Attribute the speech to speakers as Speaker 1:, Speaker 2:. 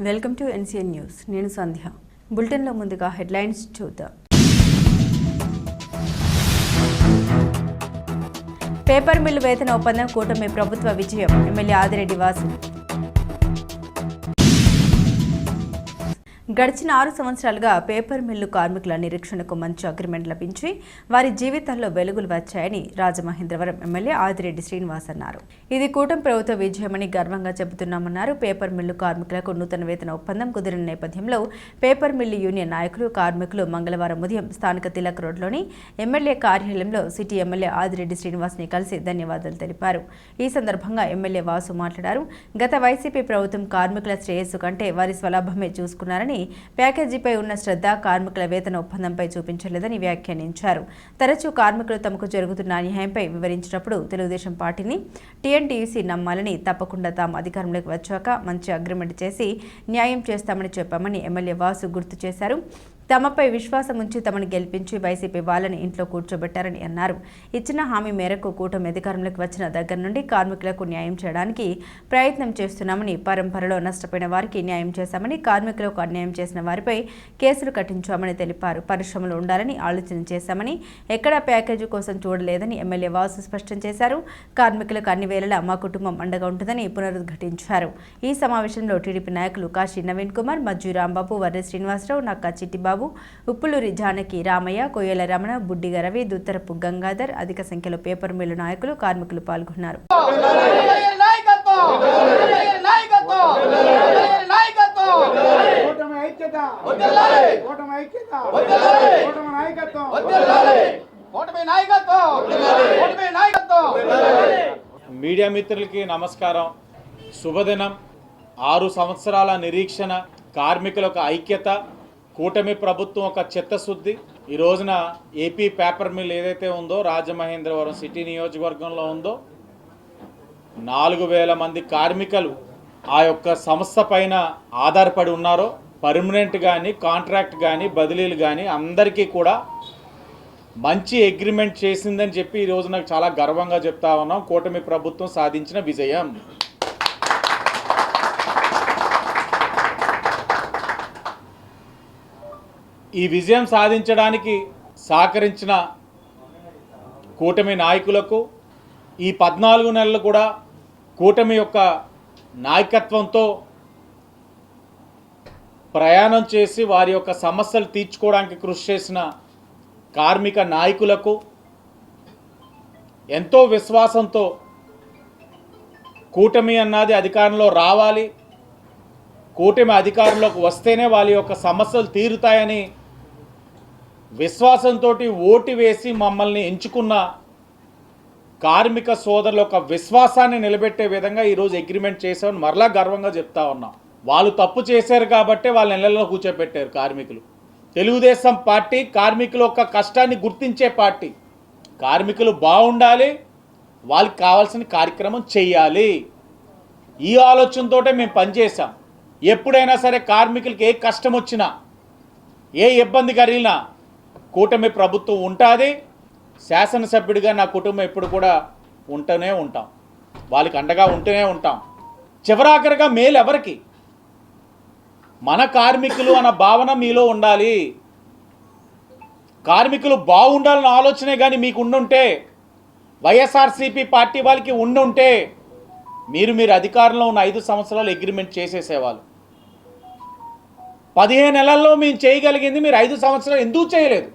Speaker 1: Welcome to NCN news. నేను సంధ్య. బులెటిన్లో ముందుగా హెడ్లైన్స్ చూద్దాం. పేపర్ మిల్లు వేతన ఒప్పందం కూటమి ప్రభుత్వ విజయం. ఎమ్మెల్యే ఆదిరెడ్డి వాసు. గడిచిన ఆరు సంవత్సరాలుగా పేపర్ మిల్లు కార్మికుల నిరీక్షణకు మంచి అగ్రిమెంట్ లభించి వారి జీవితాల్లో వెలుగులు వచ్చాయని రాజమహేంద్రవరం ఎమ్మెల్యే ఆదిరెడ్డి శ్రీనివాస్ అన్నారు. ఇది కూటమి ప్రభుత్వ విజయమని గర్వంగా చెబుతున్నామన్నారు. పేపర్ మిల్లు కార్మికులకు నూతన వేతన ఒప్పందం కుదిరిన నేపథ్యంలో పేపర్ మిల్లు యూనియన్ నాయకులు కార్మికులు మంగళవారం ఉదయం స్థానిక తిలక్ రోడ్లోని ఎమ్మెల్యే కార్యాలయంలో సిటీ ఎమ్మెల్యే ఆదిరెడ్డి శ్రీనివాస్ని కలిసి ధన్యవాదాలు తెలిపారు. ఈ సందర్భంగా ఎమ్మెల్యే వాసు మాట్లాడారు. గత వైసీపీ ప్రభుత్వం కార్మికుల శ్రేయస్సు కంటే వారి స్వలాభమే చూసుకున్నారని ప్యాకేజీపై ఉన్న శ్రద్ధ కార్మికుల వేతన ఒప్పందంపై చూపించలేదని వ్యాఖ్యానించారు. తరచూ కార్మికులు తమకు జరుగుతున్న అన్యాయంపై వివరించినప్పుడు తెలుగుదేశం పార్టీని టీఎన్టీయూసీ నమ్మాలని తప్పకుండా తాము అధికారంలోకి వచ్చాక మంచి అగ్రిమెంట్ చేసి న్యాయం చేస్తామని చెప్పామని ఎమ్మెల్యే వాసు గుర్తు చేశారు. తమపై విశ్వాసం ఉంచి తమను గెలిపించి వైసీపీ వాళ్ళని ఇంట్లో కూర్చోబెట్టారని అన్నారు. ఇచ్చిన హామీ మేరకు కూటమి అధికారంలోకి వచ్చిన దగ్గర నుండి కార్మికులకు న్యాయం చేయడానికి ప్రయత్నం చేస్తున్నామని పరంపరలో నష్టపోయిన వారికి న్యాయం చేశామని కార్మికులకు అన్యాయం చేసిన వారిపై కేసులు కట్టించామని తెలిపారు. పరిశ్రమలు ఉండాలని ఆలోచన చేశామని ఎక్కడా ప్యాకేజీ కోసం చూడలేదని ఎమ్మెల్యే వాసు స్పష్టం చేశారు. కార్మికులకు అన్ని వేళలా మా కుటుంబం అండగా ఉంటుందని పునరుద్ఘాటించారు. ఈ సమావేశంలో టీడీపీ నాయకులు కాశీ నవీన్ కుమార్ మజ్జు రాంబాబు వర్రె శ్రీనివాసరావు నక్కా చిట్టిబాబు ఉప్పులూరి జానకి రామయ్య కొయ్యల రమణ బుడ్డిగ రవి దుత్తరపు గంగాధర్ అధిక సంఖ్యలో పేపర్ మిల్లు నాయకులు కార్మికులు పాల్గొన్నారు.
Speaker 2: మీడియా మిత్రులకి నమస్కారం. శుభదినం. ఆరు సంవత్సరాల నిరీక్షణ కార్మికులకు ఐక్యత కూటమి ప్రభుత్వం ఒక చిత్తశుద్ధి. ఈ రోజున ఏపీ పేపర్ మిల్ ఏదైతే ఉందో రాజమహేంద్రవరం సిటీ నియోజకవర్గంలో ఉందో నాలుగు వేల మంది కార్మికులు ఆ యొక్క సంస్థ పైన ఆధారపడి ఉన్నారో పర్మనెంట్ కానీ కాంట్రాక్ట్ కానీ బదిలీలు కానీ అందరికీ కూడా మంచి అగ్రిమెంట్ చేసిందని చెప్పి ఈ రోజు నాకు చాలా గర్వంగా చెప్తా ఉన్నాం. కూటమి ప్రభుత్వం సాధించిన విజయం. ఈ విజయం సాధించడానికి సహకరించిన కూటమి నాయకులకు ఈ పద్నాలుగు నెలలు కూడా కూటమి యొక్క నాయకత్వంతో ప్రయాణం చేసి వారి యొక్క సమస్యలు తీర్చుకోవడానికి కృషి చేసిన కార్మిక నాయకులకు ఎంతో విశ్వాసంతో కూటమి అన్నది అధికారంలో రావాలి. కూటమి అధికారంలోకి వస్తేనే వాళ్ళ యొక్క సమస్యలు తీరుతాయని విశ్వాసంతో ఓటు వేసి మమ్మల్ని ఎంచుకున్న కార్మిక సోదరుల యొక్క విశ్వాసాన్ని నిలబెట్టే విధంగా ఈరోజు అగ్రిమెంట్ చేసామని మరలా గర్వంగా చెప్తా ఉన్నాం. వాళ్ళు తప్పు చేశారు కాబట్టి వాళ్ళ నెలల్లో కూర్చోబెట్టారు కార్మికులు. తెలుగుదేశం పార్టీ కార్మికుల యొక్క కష్టాన్ని గుర్తించే పార్టీ. కార్మికులు బాగుండాలి వాళ్ళకి కావాల్సిన కార్యక్రమం చేయాలి. ఈ ఆలోచనతోటే మేము పనిచేసాం ఎప్పుడైనా సరే కార్మికులకి ఏ కష్టం వచ్చినా ఏ ఇబ్బంది కలిగినా కూటమి ప్రభుత్వం ఉంటుంది శాసనసభ్యుడిగా నా కుటుంబం ఎప్పుడు కూడా ఉంటూనే ఉంటాం. వాళ్ళకి అండగా ఉంటూనే ఉంటాం. చివరాఖరిగా మేలు ఎవరికి మన కార్మికులు అన్న భావన మీలో ఉండాలి. కార్మికులు బాగుండాలన్న ఆలోచనే కానీ మీకు ఉండుంటే వైఎస్ఆర్సీపీ పార్టీ వాళ్ళకి ఉండుంటే మీరు మీరు అధికారంలో ఉన్న ఐదు సంవత్సరాలు అగ్రిమెంట్ చేసేసేవాళ్ళు. పదిహేను నెలల్లో మేము చేయగలిగింది మీరు ఐదు సంవత్సరాలు ఎందుకు చేయలేదు?